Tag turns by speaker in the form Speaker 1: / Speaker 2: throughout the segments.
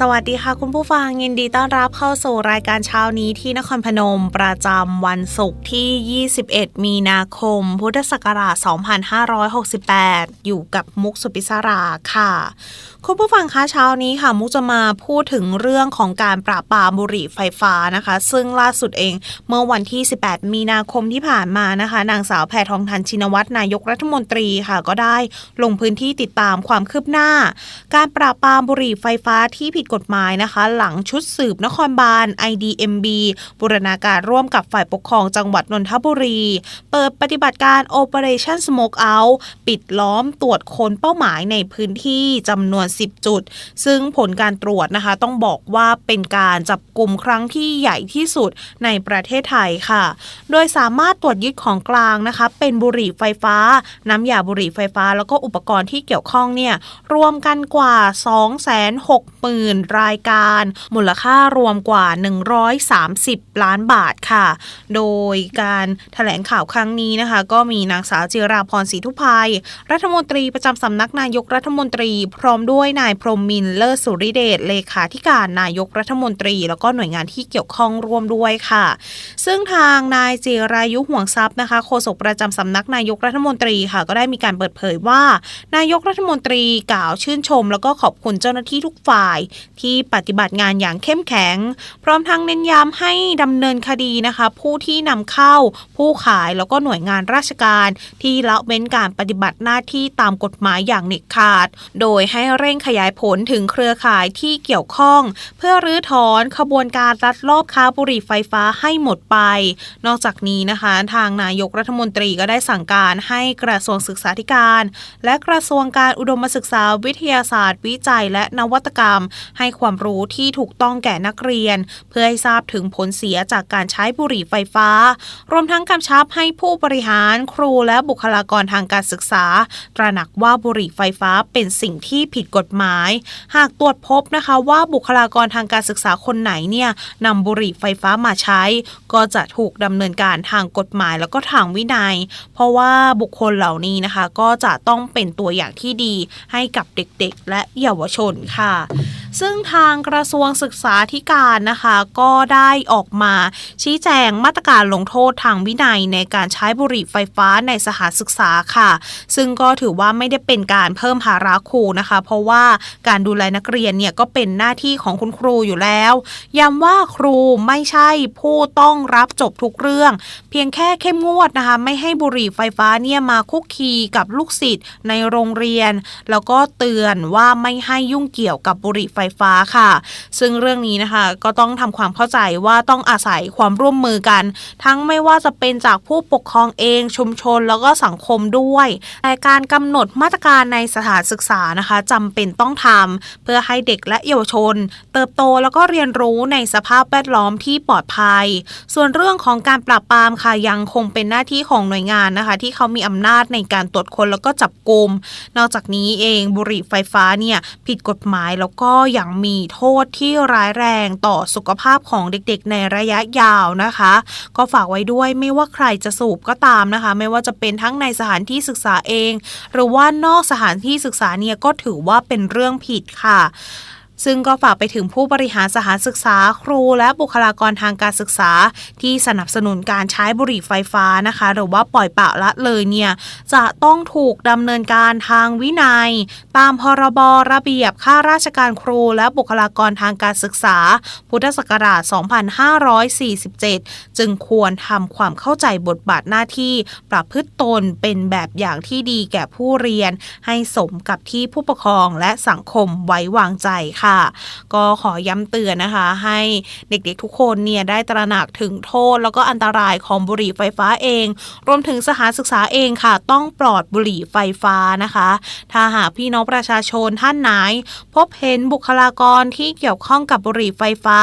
Speaker 1: สวัสดีค่ะคุณผู้ฟังยินดีต้อนรับเข้าสู่รายการเช้านี้ที่นครพนมประจำวันศุกร์ที่ 21 มีนาคม พุทธศักราช 2568 อยู่กับมุกสุปิศราค่ะ คุณผู้ฟังคะเช้านี้ค่ะ มุกจะมาพูดถึงเรื่องของการปราบปรามบุหรี่ไฟฟ้านะคะ ซึ่งล่าสุดเองเมื่อวันที่ 18 มีนาคมที่ผ่านมานะคะ นางสาวแพทองทันชินวัตรนายกรัฐมนตรีค่ะก็ได้ลงพื้นที่ติดตามความคืบหน้า การปราบปรามบุหรี่ไฟฟ้าที่ผิดกฎหมายนะคะ หลังชุดสืบนครบาล IDMB บูรณาการร่วมกับฝ่ายปกครองจังหวัดนนทบุรี เปิดปฏิบัติการ Operation Smoke Out ปิดล้อมตรวจค้นเป้าหมายในพื้นที่จำนวน 10 จุด ซึ่งผลการตรวจนะคะ ต้องบอกว่าเป็นการจับกลุ่มครั้งที่ใหญ่ที่สุดในประเทศไทยค่ะ โดยสามารถตรวจยึดของกลางนะคะ เป็นบุหรี่ไฟฟ้า น้ำยาบุหรี่ไฟฟ้า แล้วก็อุปกรณ์ที่เกี่ยวข้องเนี่ยรวมกันกว่า0,000 รายการ มูลค่ารวมกว่า 130 ล้านบาทค่ะ โดยการแถลงข่าวครั้งนี้นะคะ ก็มีนางสาวจิราพรศรีทุพายรัฐมนตรีประจำสำนักนายกรัฐมนตรี พร้อมด้วยนายพรหมมินทร์เลิศสุริเดชเลขาธิการนายกรัฐมนตรี แล้วก็หน่วยงานที่เกี่ยวข้องร่วมด้วยค่ะ ซึ่งทางนายจิรายุห่วงทรัพย์นะคะโฆษกประจำสำนักนายกรัฐมนตรีค่ะ ก็ได้มีการเปิดเผยว่า นายกรัฐมนตรีกล่าวชื่นชม แล้วก็ขอบคุณเจ้าหน้าที่ทุกฝ่ายที่ปฏิบัติงานอย่างเข้มแข็ง พร้อมทั้งเน้นย้ำให้ดำเนินคดีนะคะ ผู้ที่นำเข้าผู้ขายแล้วก็หน่วยงานราชการ ที่ละเว้นการปฏิบัติหน้าที่ตามกฎหมายอย่างเด็ดขาด โดยให้เร่งขยายผลถึงเครือข่ายที่เกี่ยวข้อง เพื่อรื้อถอนขบวนการลัดลอบค้าบุหรี่ไฟฟ้าให้หมดไป นอกจากนี้นะคะ ทางนายกรัฐมนตรีก็ได้สั่งการให้กระทรวงศึกษาธิการ และกระทรวงการอุดมศึกษาวิทยาศาสตร์ วิจัยและนวัตกรรมให้ความรู้ที่ถูกต้องแก่นักเรียน เพื่อให้ทราบถึงผลเสียจากการใช้บุหรี่ไฟฟ้า รวมทั้งกำชับให้ผู้บริหารครูและบุคลากรทางการศึกษา ตระหนักว่าบุหรี่ไฟฟ้าเป็นสิ่งที่ผิดกฎหมาย หากตรวจพบนะคะว่าบุคลากรทางการศึกษาคนไหนเนี่ยนำบุหรี่ไฟฟ้ามาใช้ ก็จะถูกดำเนินการทางกฎหมายแล้วก็ทางวินัย เพราะว่าบุคคลเหล่านี้นะคะ ก็จะต้องเป็นตัวอย่างที่ดีให้กับเด็กๆ และเยาวชนค่ะ ซึ่งทางกระทรวงศึกษาธิการนะคะ ก็ได้ออกมาชี้แจงมาตรการลงโทษทางวินัยในการใช้บุหรี่ไฟฟ้าในสถานศึกษาค่ะ ซึ่งก็ถือว่าไม่ได้เป็นการเพิ่มภาระครูนะคะ เพราะว่าการดูแลนักเรียนเนี่ยก็เป็นหน้าที่ของคุณครูอยู่แล้วย้ำว่าครูไม่ใช่ผู้ต้องรับจบทุกเรื่อง เพียงแค่เข้มงวดนะคะ ไม่ให้บุหรี่ไฟฟ้าเนี่ยมาคุกคีกับลูกศิษย์ในโรงเรียน แล้วก็เตือนว่าไม่ให้ยุ่งเกี่ยวกับบุหรี่ไฟฟ้าค่ะ ซึ่งเรื่องนี้นะคะก็ต้องทำความเข้าใจว่าต้องอาศัยความร่วมมือกัน ทั้งไม่ว่าจะเป็นจากผู้ปกครองเองชุมชนแล้วก็สังคมด้วยแต่การกำหนดมาตรการในสถานศึกษานะคะจำเป็นต้องทำเพื่อให้เด็กและเยาวชน เติบโตแล้วก็เรียนรู้ในสภาพแวดล้อมที่ปลอดภัย ส่วนเรื่องของการปราบปรามค่ะยังคงเป็นหน้าที่ของหน่วยงานนะคะ ที่เขามีอำนาจในการตรวจคนแล้วก็จับกลุ่มนอกจากนี้เองบุหรี่ไฟฟ้าเนี่ยผิดกฎหมายแล้วก็อย่างมีโทษที่ร้ายแรงต่อสุขภาพของเด็กๆ ในระยะยาวนะคะ ก็ฝากไว้ด้วยไม่ว่าใครจะสูบก็ตามนะคะ ไม่ว่าจะเป็นทั้งในสถานที่ศึกษาเอง หรือว่านอกสถานที่ศึกษาเนี่ยก็ถือว่าเป็นเรื่องผิดค่ะ ซึ่งก็ฝากไปถึงผู้บริหารสถานศึกษาครูและบุคลากรทางการศึกษา ที่สนับสนุนการใช้บุหรี่ไฟฟ้านะคะ หรือว่าปล่อยปะละเลยเนี่ยจะต้องถูกดำเนินการทางวินัย ตามพรบระเบียบข้าราชการครูและบุคลากรทางการศึกษา พุทธศักราช 2547 จึงควรทำความเข้าใจบทบาทหน้าที่ ประพฤติตนเป็นแบบอย่างที่ดีแก่ผู้เรียน ให้สมกับที่ผู้ปกครองและสังคมไว้วางใจค่ะก็ขอย้ำเตือนนะคะ ให้เด็กๆทุกคนเนี่ยได้ตระหนักถึงโทษ แล้วก็อันตรายของบุหรี่ไฟฟ้าเอง รวมถึงสถานศึกษาเองค่ะ ต้องปลอดบุหรี่ไฟฟ้านะคะ ถ้าหากพี่น้องประชาชนท่านไหน พบเห็นบุคลากรที่เกี่ยวข้องกับบุหรี่ไฟฟ้า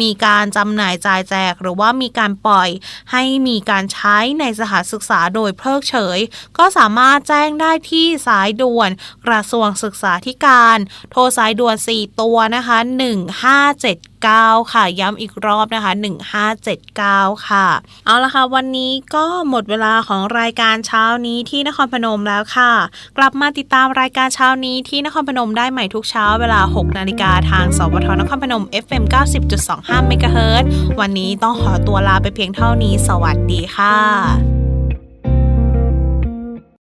Speaker 1: มีการจำหน่ายจ่ายแจก หรือว่ามีการปล่อยให้มีการใช้ในสถานศึกษาโดยเพิกเฉย ก็สามารถแจ้งได้ที่สายด่วนกระทรวงศึกษาธิการ โทรสายด่วน 4ตัวตัวนะคะ 1579 ค่ะ ย้ำอีกรอบนะคะ 1579 ค่ะ เอาละค่ะ วันนี้ก็หมดเวลาของรายการเช้านี้ที่นครพนมแล้วค่ะ กลับมาติดตามรายการเช้านี้ที่นครพนมได้ใหม่ทุกเช้าเวลา 6 นาฬิกาทางสวทนครพนม FM 90.25เมกะเฮิรตวันนี้ต้องขอตัวลาไปเพียงเท่านี้ สวัสดีค่ะ